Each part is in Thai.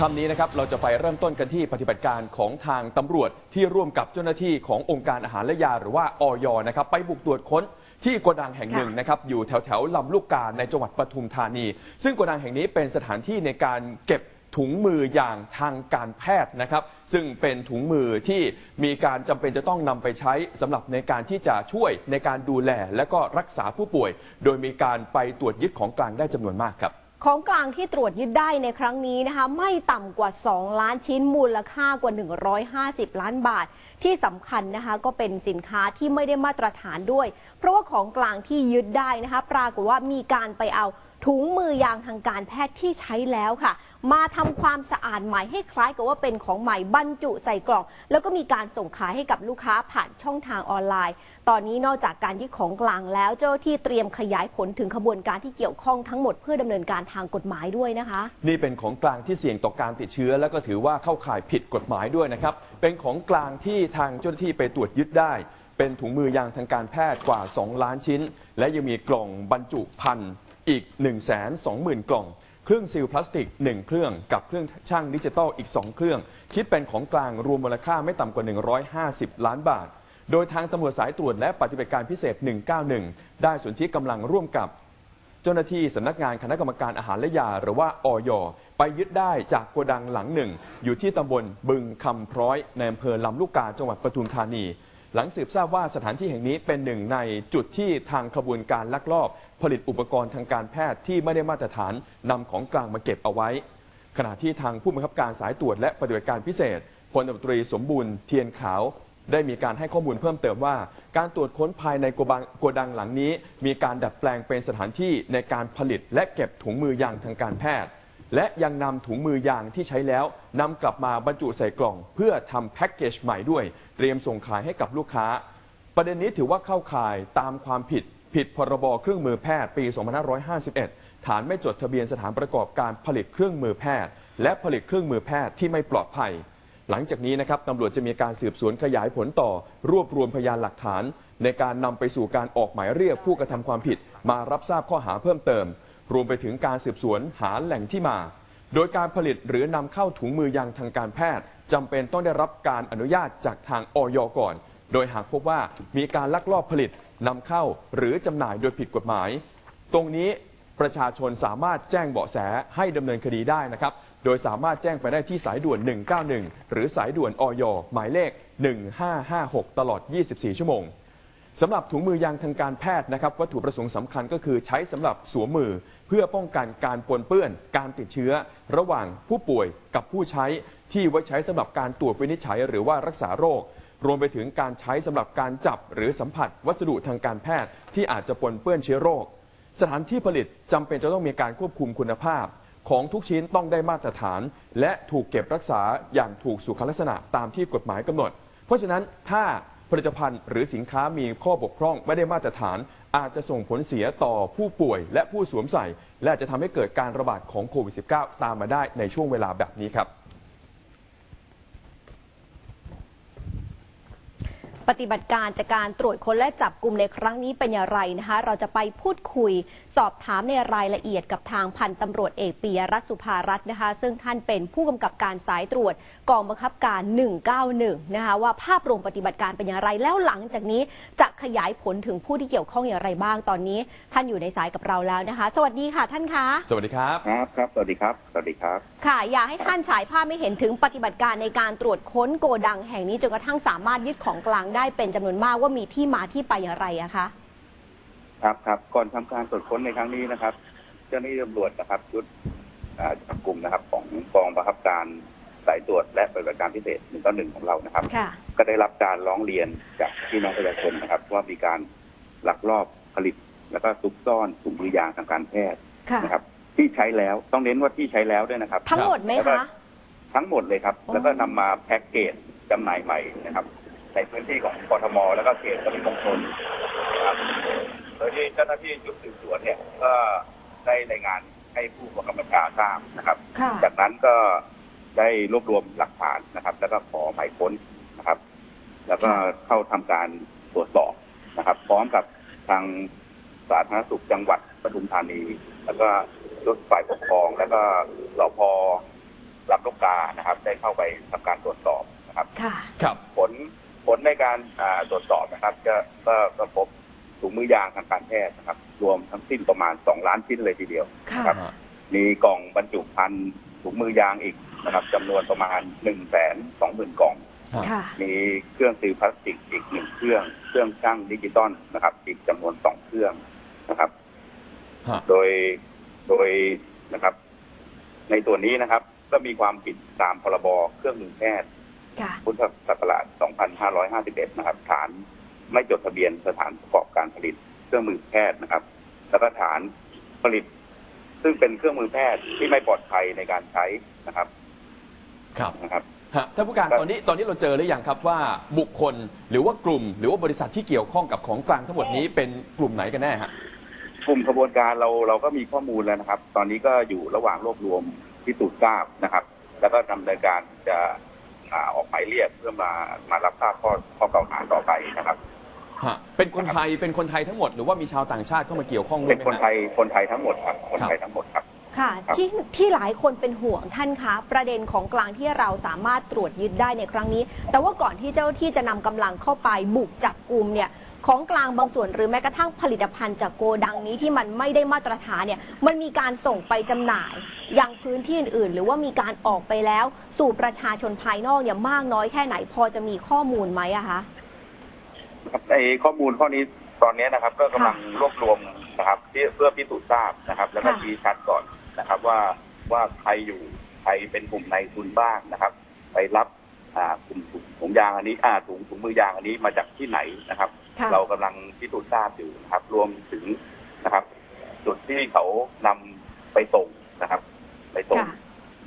คำนี้นะครับเราจะไปเริ่มต้นกันที่ปฏิบัติการของทางตำรวจที่ร่วมกับเจ้าหน้าที่ขององค์การอาหารและยาหรือว่าออยนะครับไปบุกตรวจค้นที่โกดังแห่งหนึ่งนะครับอยู่แถวแถวลำลูกกาในจังหวัดปทุมธานี ซึ่งโกดังแห่งนี้เป็นสถานที่ในการเก็บถุงมืออย่างทางการแพทย์นะครับ ซึ่งเป็นถุงมือที่มีการจำเป็นจะต้องนำไปใช้สำหรับในการที่จะช่วยในการดูแลและก็รักษาผู้ป่วย โดยมีการไปตรวจยึดของกลางได้จำนวนมากครับ ของกลางที่ตรวจยึดได้ในครั้งนี้นะคะ ไม่ต่ำกว่า 2 ล้านชิ้นมูลค่ากว่า 150 ล้านบาท ที่สำคัญนะคะก็เป็นสินค้าที่ไม่ได้มาตรฐานด้วย เพราะว่าของกลางที่ยึดได้นะคะ ปรากฏว่ามีการไปเอา ถุงมือยางทางการแพทย์ที่ใช้แล้วค่ะ มาทำความสะอาดใหม่ให้คล้ายกับว่าเป็นของใหม่บรรจุใส่กล่อง แล้วก็มีการส่งขายให้กับลูกค้าผ่านช่องทางออนไลน์ ตอนนี้นอกจากการยึดของกลางแล้วเจ้าที่เตรียมขยายผลถึงขบวนการที่เกี่ยวข้องทั้งหมดเพื่อดำเนินการทางกฎหมายด้วยนะคะ นี่เป็นของกลางที่เสี่ยงต่อการติดเชื้อ และก็ถือว่าเข้าข่ายผิดกฎหมายด้วยนะครับเป็นของกลางที่ทางเจ้าหน้าที่ไปตรวจยึดได้เป็นถุงมือยางทางการแพทย์กว่า 2 ล้านชิ้น และยังมีกล่องบรรจุภัณฑ์ อีก 1 2 0 0 0 0 กล่อง เครื่องซีลพลาสติก 1 เครื่องกับเครื่องช่างดิจิตอลอีก 2 เครื่อง คิดเป็นของกลางรวมมูลค่าไม่ต่ำกว่า 150 ล้านบาท โดยทางตำรวจสายตรวจและปฏิบัติการพิเศษ 191 ได้ส่วนที่กำลังร่วมกับเจ้าหน้าที่สำนักงานคณะกรรมการอาหารและยา หรือว่าออยไปยึดได้จากโกดังหลังหนึ่ง อยู่ที่ตำบลบึงคำพร้อยในอำเภอลำลูกกาจังหวัดปทุมธานี หลังสืบทราบว่าสถานที่แห่งนี้เป็นหนึ่งในจุดที่ทางขบวนการลักลอบ ผลิตอุปกรณ์ทางการแพทย์ที่ไม่ได้มาตรฐานนำของกลางมาเก็บเอาไว้ ขณะที่ทางผู้บังคับการสายตรวจและปฏิบัติการพิเศษพลตำรวจตรีสมบูรณ์เทียนขาวได้มีการให้ข้อมูลเพิ่มเติมว่า การตรวจค้นภายในโกบังโกดังหลังนี้ มีการดัดแปลงเป็นสถานที่ในการผลิตและเก็บถุงมือยางทางการแพทย์ และยังนำถุงมือยางที่ใช้แล้วนำกลับมาบรรจุใส่กล่อง เพื่อทำแพ็กเกจใหม่ด้วย เตรียมส่งขายให้กับลูกค้า ประเด็นนี้ถือว่าเข้าข่ายตามความผิด ผิดพรบเครื่องมือแพทย์ปี 2551 ฐานไม่จดทะเบียนสถานประกอบการผลิตเครื่องมือแพทย์ และผลิตเครื่องมือแพทย์ที่ไม่ปลอดภัย หลังจากนี้นะครับตำรวจจะมีการสืบสวนขยายผลต่อ รวบรวมพยานหลักฐาน ในการนำไปสู่การออกหมายเรียกผู้กระทำความผิด มารับทราบข้อหาเพิ่มเติม รวมไปถึงการสืบสวนหาแหล่งที่มา โดยการผลิตหรือนำเข้าถุงมือยางทางการแพทย์จำเป็นต้องได้รับการอนุญาตจากทางออยก่อน โดยหากพบว่ามีการลักลอบผลิตนำเข้าหรือจำหน่ายโดยผิดกฎหมาย ตรงนี้ประชาชนสามารถแจ้งเบาะแสให้ดำเนินคดีได้นะครับ โดยสามารถแจ้งไปได้ที่สายด่วน 191 หรือสายด่วนออยหมายเลข 1556 ตลอด 24 ชั่วโมงสำหรับถุงมือยางทางการแพทย์นะครับวัตถุประสงค์สำคัญก็คือใช้สำหรับสวมมือ เพื่อป้องกันการปนเปื้อนการติดเชื้อ ระหว่างผู้ป่วยกับผู้ใช้ที่ไว้ใช้สำหรับการตรวจวินิจฉัยหรือว่ารักษาโรค รวมไปถึงการใช้สำหรับการจับหรือสัมผัสวัสดุทางการแพทย์ที่อาจจะปนเปื้อนเชื้อโรค สถานที่ผลิตจำเป็นจะต้องมีการควบคุมคุณภาพ ของทุกชิ้นต้องได้มาตรฐาน และถูกเก็บรักษาอย่างถูกสุขลักษณะตามที่กฎหมายกำหนด เพราะฉะนั้นถ้าผลิตภัณฑ์หรือสินค้ามีข้อบกพร่องไม่ได้มาตรฐาน อาจจะส่งผลเสียต่อผู้ป่วยและผู้สวมใส่ และอาจจะทำให้เกิดการระบาดของโควิด -19 ตามมาได้ในช่วงเวลาแบบนี้ครับ ปฏิบัติการจากการตรวจค้นและจับกลุ่มในครั้งนี้เป็นอย่างไรนะคะ เราจะไปพูดคุยสอบถามในรายละเอียดกับทางพันตำรวจเอกปียรัตน์สุภารัตน์นะคะ ซึ่งท่านเป็นผู้กำกับการสายตรวจกองบังคับการ 191 นะคะว่าภาพรวมปฏิบัติการเป็นอย่างไรแล้วหลังจากนี้จะขยายผลถึงผู้ที่เกี่ยวข้องอย่างไรบ้างตอนนี้ ท่านอยู่ในสายกับเราแล้วนะคะ สวัสดีค่ะท่านคะสวัสดีครับครับครับสวัสดีครับสวัสดีครับ ค่ะอยากให้ท่านฉายภาพไม่เห็นถึงปฏิบัติการในการตรวจค้นโกดังแห่งนี้จนกระทั่งสามารถยึดของกลางได้เป็นจำนวนมากว่ามีที่มาที่ไปอย่างไรอะคะครับครับก่อนทำการตรวจค้นในครั้งนี้นะครับ เจ้าหน้าที่ตำรวจนะครับชุดอ่าจับกลุ่มนะครับ ของกองบังคับการสายตรวจและปฏิบัติการพิเศษหนึ่งต่อหนึ่งของเรานะครับค่ะก็ได้รับการร้องเรียนจากพี่น้องประชาชนนะครับ ว่ามีการลักลอบผลิต แล้วก็ซุกซ่อนถุงมือยางทางการแพทย์ค่ะนะครับ ที่ใช้แล้วต้องเน้นว่าที่ใช้แล้วด้วยนะครับ ทั้งหมดไหมแล้วก็คะทั้งหมดเลยครับอ๋อแล้วก็นำมาแพ็กเกจจำหน่ายใหม่นะครับ ในพื้นที่ของกทมแล้วก็เขตปริมณฑลนะครับโดยที่เจ้าหน้าที่ชุดสืบสวนเนี่ยก็ได้รายงานให้ผู้บังคับบัญชาทราบนะครับ ค่ะ จากนั้นก็ได้รวบรวมหลักฐานนะครับ แล้วก็ขอหมายค้นนะครับ แล้วก็เข้าทำการตรวจสอบนะครับ พร้อมกับทางสาธารณสุขจังหวัดปทุมธานี แล้วก็รถฝ่ายปกครอง แล้วก็สพลำลูกกานะครับ ได้เข้าไปทำการตรวจสอบนะครับ ค่ะ ครับ ผล ผลในการอ่าตรวจสอบนะครับก็ก็ก็พบถุงมือยางทางการแพทย์นะครับ รวมทั้งสิ้นประมาณ 2 ล้านชิ้นเลยทีเดียวค่ะครับ มีกล่องบรรจุภัณฑ์ถุงมือยางอีกนะครับจำนวนประมาณ1นึ่งแสนสองหมื่นกล่องค่ะมีเครื่องตีพลาสติกอีกหนึ่งเครื่อง เครื่องช่างดิจิตอลนะครับ อีกจำนวนสองเครื่องนะครับฮะโดยโดยนะครับ ในตัวนี้นะครับ ก็มีความผิดตามพรบเครื่องมือแพทย์ค่ะ พุทธศักราช 2551 นะครับ ฐานไม่จดทะเบียนสถานประกอบการผลิตเครื่องมือแพทย์นะครับ แล้วก็ฐานผลิต ซึ่งเป็นเครื่องมือแพทย์ที่ไม่ปลอดภัยในการใช้นะครับ ครับนะครับฮะท่านผู้การครับตอนนี้ตอนนี้เราเจอหรือยังครับว่าบุคคลหรือว่ากลุ่ม หรือว่าบริษัทที่เกี่ยวข้องกับของกลางทั้งหมดนี้เป็นกลุ่มไหนกันแน่ฮะกลุ่มขบวนการเราเราก็มีข้อมูลแล้วนะครับ ตอนนี้ก็อยู่ระหว่างรวบรวมพิสูจน์ทราบนะครับ แล้วก็ดำเนินการจะอ่า ออกหมายเรียกเพื่อมามารับทราบข้อข้อกล่าวหาต่อไปนะครับฮะเป็นคนไทยเป็นคนไทยทั้งหมดหรือว่ามีชาวต่างชาติเข้ามาเกี่ยวข้องด้วเป็ยนไหมคนฮะไทยคนไทยทั้งหมดครับคนไทยทั้งหมดครับ ค่ะครับ ที่ที่หลายคนเป็นห่วงท่านคะ ประเด็นของกลางที่เราสามารถตรวจยึดได้ในครั้งนี้ แต่ว่าก่อนที่เจ้าหน้าที่จะนำกำลังเข้าไปบุกจับกลุ่มเนี่ย ของกลางบางส่วนหรือแม้กระทั่งผลิตภัณฑ์จากโกดังนี้ที่มันไม่ได้มาตรฐานเนี่ยมันมีการส่งไปจำหน่ายยังพื้นที่อื่น ๆ หรือว่ามีการออกไปแล้ว สู่ประชาชนภายนอกเนี่ยมากน้อยแค่ไหนพอจะมีข้อมูลไหมอะคะครับในข้อมูลข้อนี้ตอนนี้นะครับ ก็กำลังรวบรวมนะครับที่เพื่อพิสูจน์ทราบนะครับ แล้วก็ค่ะชี้ชัดก่อนนะครับ ว่าว่าใครอยู่ใครเป็นกลุ่มในทุนบ้างนะครับ ไปรับอ่ากลุ่มถุงถุงยางอันนี้อ่าถุงถุงมือยางอันนี้มาจากที่ไหนนะครับค่ะ เรากำลังพิสูจน์ทราบอยู่นะครับ รวมถึงนะครับ จุดที่เขานำไปส่งนะครับ ไปส่งค่ะ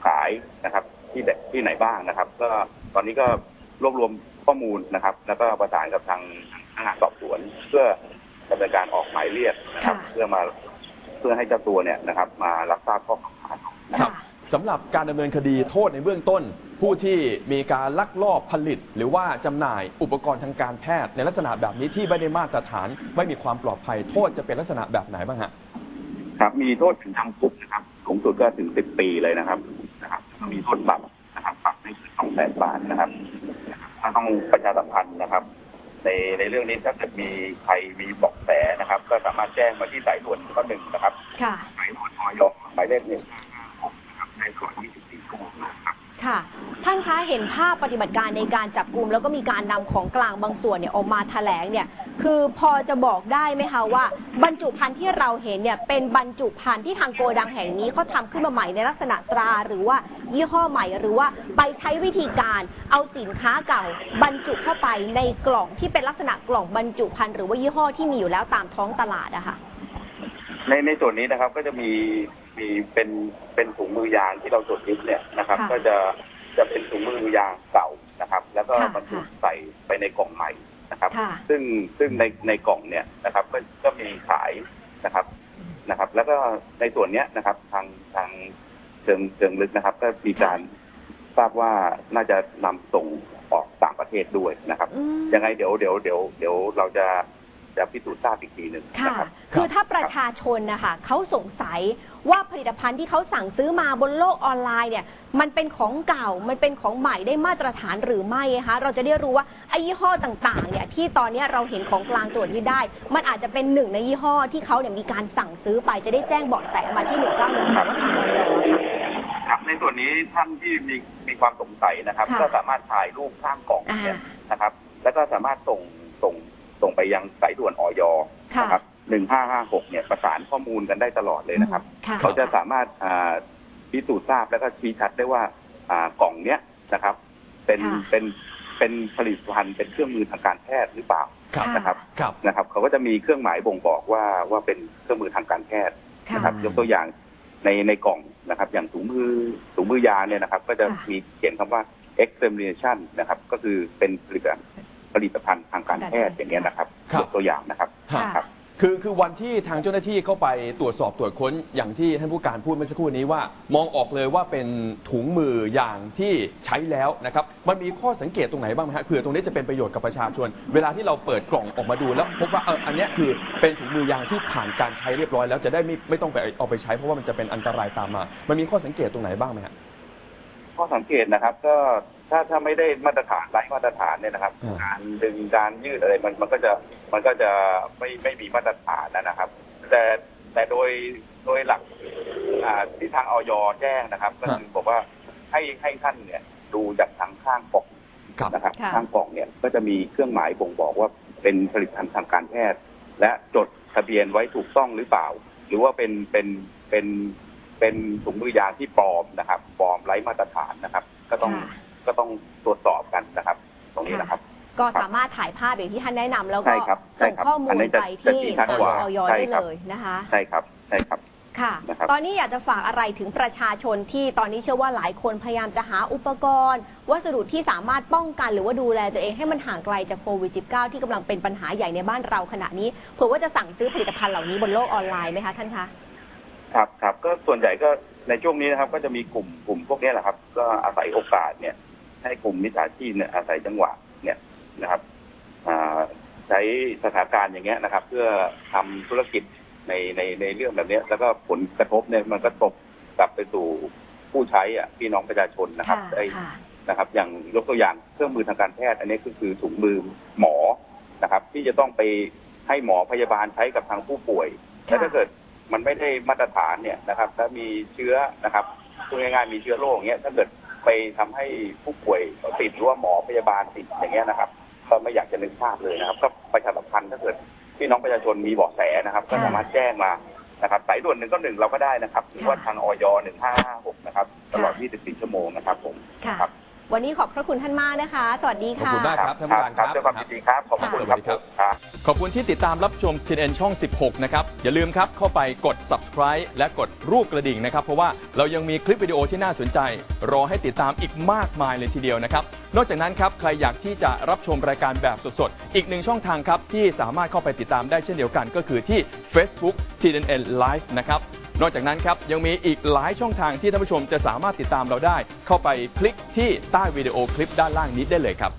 ขายนะครับ ที่ไหนที่ไหนบ้างนะครับ ก็ตอนนี้ก็รวบรวมข้อมูลนะครับ แล้วก็ประสานกับทางพนักงานสอบสวน เพื่อดำเนินการออกหมายเรียกนะครับค่ะเพื่อมาเพื่อให้เจ้าตัวเนี่ยนะครับ มารับทราบข้อกล่าวหานะคครัรับบสำหรับการดำเนินคดีโทษในเบื้องต้น ผู้ที่มีการลักลอบผลิต หรือว่าจำหน่ายอุปกรณ์ทางการแพทย์ ในลักษณะแบบนี้ที่ไม่ได้มาตรฐาน ไม่มีความปลอดภัยโทษจะเป็นลักษณะแบบไหนบ้างฮะครับมีโทษถึงจำคุกนะครับสูงสุดก็ถึงสิบปีเลยนะครับนะครับมีโทษปรับนะครับปรับไม่เกินสองแสนบาทนะครับถ้าต้องประชาสัมพันธ์นะครับ ในในเรื่องนี้ถ้าเกิดมีใครมีเบอกแสนะครับ ก็สามารถแจ้งมาที่สายด่วนข้อหนึ่งนะครับค่ะหมายด่วนอยหมายเลขหนึ่งนะครับในส่วน24ชั่วโมงนะครับ ค่ะ ท่านคะเห็นภาพปฏิบัติการในการจับกลุ่มแล้วก็มีการนำของกลางบางส่วนเนี่ยออกมาแถลงเนี่ยคือพอจะบอกได้ไหมคะว่า บรรจุภัณฑ์ที่เราเห็นเนี่ยเป็นบรรจุภัณฑ์ที่ทางโกดังแห่งนี้เขาทำขึ้นมาใหม่ในลักษณะตราหรือว่ายี่ห้อใหม่หรือว่าไปใช้วิธีการเอาสินค้าเก่า บรรจุเข้าไปในกล่องที่เป็นลักษณะกล่องบรรจุภัณฑ์หรือว่ายี่ห้อที่มีอยู่แล้วตามท้องตลาดอะค่ะ ในในส่วนนี้นะครับก็จะมีมีเป็นเป็นถุงมือยางที่เราตรวจยึดเนี่ยนะครับ ค่ะ ก็จะ จะเป็นถุงมือยางเก่านะครับ แล้วก็ค่ะบรรจุค่ะใส่ไปในกล่องใหม่นะครับค่ะซึ่งซึ่งในในกล่องเนี่ยนะครับก็ก็มีขายนะครับนะครับ แล้วก็ในส่วนเนี้ยนะครับ ทางทางเชิงเชิงลึกนะครับ ก็มีการทราบว่าน่าจะนำส่งออกต่างประเทศด้วยนะครับอืมยังไงเดี๋ยวเดี๋ยวเดี๋ยวเดี๋ยวเราจะ จะพิสูจน์ทราบอีกทีหนึ่งค่ะ นะครับ คือถ้าประชาชนนะคะเขาสงสัยว่าผลิตภัณฑ์ที่เขาสั่งซื้อมาบนโลกออนไลน์เนี่ย มันเป็นของเก่า มันเป็นของใหม่ได้มาตรฐานหรือไม่คะ เราจะได้รู้ว่าไอ้ยี่ห้อต่างๆ เนี่ยที่ตอนนี้เราเห็นของกลางตรวจยึดได้ มันอาจจะเป็นหนึ่งในยี่ห้อที่เขาเนี่ยมีการสั่งซื้อไปจะได้แจ้งเบาะแสมาที่ 191หรือว่าทางออยค่ะครับในส่วนนี้ท่านที่มีมีความสงสัยนะครับ ค่ะก็สามารถถ่ายรูปข้างกล่องอ่าเนี่ยนะครับ แล้วก็สามารถส่งส่ง ส่งไปยังสายด่วนออยค่ะ นะครับหนึ่งห้าห้าหกเนี่ยประสานข้อมูลกันได้ตลอดเลยนะครับ ค่ะ เขาจะสามารถอ่าพิสูจน์ทราบแล้วก็ชี้ชัดได้ว่าอ่ากล่องเนี้ยนะครับ เป็นค่ะ เป็นเป็นผลิตภัณฑ์เป็นเครื่องมือทางการแพทย์หรือเปล่า ครับค่ะนะครับ ครับ นะครับ เขาก็จะมีเครื่องหมายบ่งบอกว่าว่าเป็นเครื่องมือทางการแพทย์ค่ะ นะครับ ยกตัวอย่างในในกล่องนะครับ อย่างถุงมือถุงมือยาเนี่ยนะครับ ก็จะค่ะ มีเขียนคำว่า examination นะครับ ก็คือเป็นผลิตภัณฑ์ ผลิตภัณฑ์ทางการแพทย์อย่างเงี้ยนะครับครับ ยกตัวอย่างนะครับฮะค่ะคือคือวันที่ทางเจ้าหน้าที่เข้าไปตรวจสอบตรวจค้นอย่างที่ท่านผู้การพูดเมื่อสักครู่นี้ว่า มองออกเลยว่าเป็นถุงมืออย่างที่ใช้แล้วนะครับมันมีข้อสังเกตตรงไหนบ้างไหมฮะเผื่อตรงนี้จะเป็นประโยชน์กับประชาชน เวลาที่เราเปิดกล่องออกมาดูแล้วพบว่าเอออันเนี้ยคือเป็นถุงมือยางที่ผ่านการใช้เรียบร้อยแล้วจะได้ไม่ไม่ต้องไปเอาไปใช้เพราะว่ามันจะเป็นอันตรายตามมา มันมีข้อสังเกตตรงไหนบ้างไหมฮะ ข้อสังเกตนะครับ ก็ถ้าถ้าไม่ได้มาตรฐานไร้มาตรฐานเนี่ยนะครับ อ่า การดึงการยืดอะไรมันมันก็จะมันก็จะไม่ไม่มีมาตรฐานนะครับ แต่แต่โดยโดยหลักอ่าที่ทางออยแจ้งนะครับ ก็คือบอกว่าให้ให้ท่านเนี่ยดูจากทางข้างปก ครับนะครับค่ะ ข้างกล่องเนี่ยก็จะมีเครื่องหมายบ่งบอกว่าเป็นผลิตภัณฑ์ทางการแพทย์ และจดทะเบียนไว้ถูกต้องหรือเปล่า หรือว่าเป็นเป็นเป็น เป็นถุงมือยางที่ปลอมนะครับปลอมไร้มาตรฐานนะครับ ก็ต้องค่ะ ก็ต้องตรวจสอบกันนะครับ ตรงนี้นะครับ ก็สามารถถ่ายภาพอย่างที่ท่านแนะนำแล้วใช่ก็ครับใช่ส่งครับข้อมูอัลนนี้จะไปจะที่ชี้ชัดทางกว่าออยใช่ได้ครับ เลยนะคะ ใช่ครับใช่ครับ ค่ะ นะครับ ตอนนี้อยากจะฝากอะไรถึงประชาชนที่ตอนนี้เชื่อว่าหลายคนพยายามจะหาอุปกรณ์ วัสดุที่สามารถป้องกันหรือว่าดูแลตัวเองให้มันห่างไกลจากโควิด -19 ที่กำลังเป็นปัญหาใหญ่ในบ้านเราขณะนี้เผื่อว่าจะสั่งซื้อผลิตภัณฑ์เหล่านี้บนโลกออนไลน์ไหมคะท่านคะ ครับครับ ก็ส่วนใหญ่ก็ในช่วงนี้นะครับ ก็จะมีกลุ่มกลุ่มพวกนี้แหละครับ ก็อาศัยโอกาสเนี่ย ให้กลุ่มมิจฉาชีพเนี่ยอาศัยจังหวะเนี่ยนะครับอ่าใช้สถานการณ์อย่างเงี้ยนะครับ เพื่อทำธุรกิจในในในเรื่องแบบเนี้ยแล้วก็ผลกระทบเนี่ยมันก็ตกกลับไปสู่ผู้ใช้อะพี่น้องประชาชนนะครับค่ะได้ค่ะนะครับ อย่างยกตัวอย่างเครื่องมือทางการแพทย์ อันนี้ก็คือถุงมือหมอนะครับ ที่จะต้องไปให้หมอพยาบาลใช้กับทางผู้ป่วยค่ะแล้วถ้าเกิด มันไม่ได้มาตรฐานเนี่ยนะครับถ้ามีเชื้อนะครับพูดง่ายๆมีเชื้อโรคอย่างเงี้ยถ้าเกิดไปทำให้ผู้ป่วยติดหรือว่าหมอพยาบาลติดอย่างเงี้ยนะครับ ก็ไม่อยากจะนึกภาพเลยนะครับ ก็ประชาสัมพันธ์ถ้าเกิดพี่น้องประชาชนมีเบาะแสนะครับ ก็ค่ะสามารถแจ้งมานะครับสายด่วนหนึ่งก็หนึ่งเราก็ได้นะครับ หรือว่าค่ะทางออยหนึ่งห้าห้าหกนะครับ ตลอด 24 ชั่วโมงนะครับผมค่ะครับ วันนี้ขอบพระคุณท่านมากนะคะ สวัสดีขอบค่ะ คุณมากครับท่านผู้การครับ ด้วยความยินดีครับ ขอบพระคุณครับ สวัสดีครับครับ ขอบคุณที่ติดตามรับชม TNN ช่อง 16 นะครับ อย่าลืมครับ เข้าไปกด subscribe และกดรูปกระดิ่งนะครับ เพราะว่าเรายังมีคลิปวิดีโอที่น่าสนใจ รอให้ติดตามอีกมากมายเลยทีเดียวนะครับ นอกจากนั้นครับ ใครอยากที่จะรับชมรายการแบบสดๆ อีกหนึ่งช่องทางครับ ที่สามารถเข้าไปติดตามได้เช่นเดียวกัน ก็คือที่ Facebook TNN Live นะครับ นอกจากนั้นครับยังมีอีกหลายช่องทางที่ท่านผู้ชมจะสามารถติดตามเราได้ เข้าไปคลิกที่ใต้วิดีโอคลิปด้านล่างนี้ได้เลยครับ